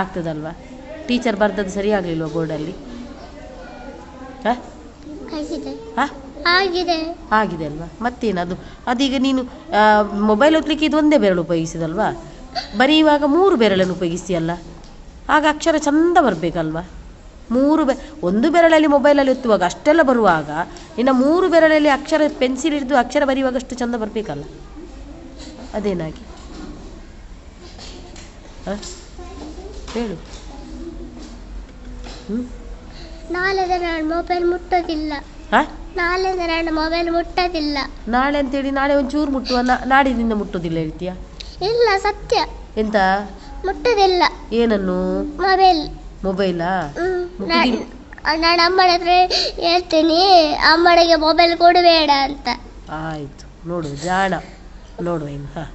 ಆಗ್ತದಲ್ವಾ? Teacher ಬರ್ದದ್ದು ಸರಿ ಆಗಲಿಲ್ವಾ ಬೋರ್ಡಲ್ಲಿ ಆಗಿದೆ. ಹಾಂ? ಆಗಿದೆ. ಅಲ್ವಾ? ಮತ್ತೇನು? ಅದು ಅದೀಗ ನೀನು ಮೊಬೈಲ್ ಓದ್ಲಿಕ್ಕೆ ಇದು ಒಂದೇ ಬೆರಳು ಉಪಯೋಗಿಸಿದಲ್ವಾ? ಬರೆಯುವಾಗ ಮೂರು ಬೆರಳನ್ನು ಉಪಯೋಗಿಸ್ತೀಯಲ್ಲ? ಆಗ ಅಕ್ಷರ ಚಂದ ಬರಬೇಕಲ್ವಾ? ಮೂರು ಬೆ ಒಂದು ಬೆರಳಲ್ಲಿ ಮೊಬೈಲಲ್ಲಿ ಒತ್ತುವಾಗ ಅಷ್ಟೆಲ್ಲ ಬರುವಾಗ ಇನ್ನು ಮೂರು ಬೆರಳಲ್ಲಿ ಅಕ್ಷರ ಪೆನ್ಸಿಲ್ ಹಿಡಿದು ಅಕ್ಷರ ಬರೆಯುವಾಗ ಅಷ್ಟು ಚಂದ ಬರಬೇಕಲ್ಲ? ಅದೇನಾಗಿ? ಹಾಂ? ಹೇಳು. ಹ್ಞೂ ನಾಳೆದ ನಾನು ಮೊಬೈಲ್ ಮುಟ್ಟೋದಿಲ್ಲ. ಹಾಂ? ನಾಳೆದ ನಾನು ಮೊಬೈಲ್ ಮುಟ್ಟೋದಿಲ್ಲ. ನಾಳೆ ಅಂತೇಳಿ ನಾಳೆ ಒಂಚೂರು ಮುಟ್ಟುವ ನಾಡಿನಿಂದ ಮುಟ್ಟೋದಿಲ್ಲ ಹೇಳ್ತೀಯ? ಇಲ್ಲ ಸತ್ಯ. ಎಂತ? ಮುಟ್ಟೋದಿಲ್ಲ. ಏನನ್ನು? ಮೊಬೈಲ್? ಮೊಬೈಲಾ. ಮುಟ್ಟುದಿಲ್ಲ. ನಾನು ಅಮ್ಮನ ಹತ್ರ ಹೇಳ್ತೀನಿ ಅಮ್ಮನಿಗೆ ಮೊಬೈಲ್ ಕೊಡಬೇಡ ಅಂತ. ಆಯ್ತು ನೋಡು ಜಾಣ. ನೋಡುವ ಇನ್ನು ಹಾಂ.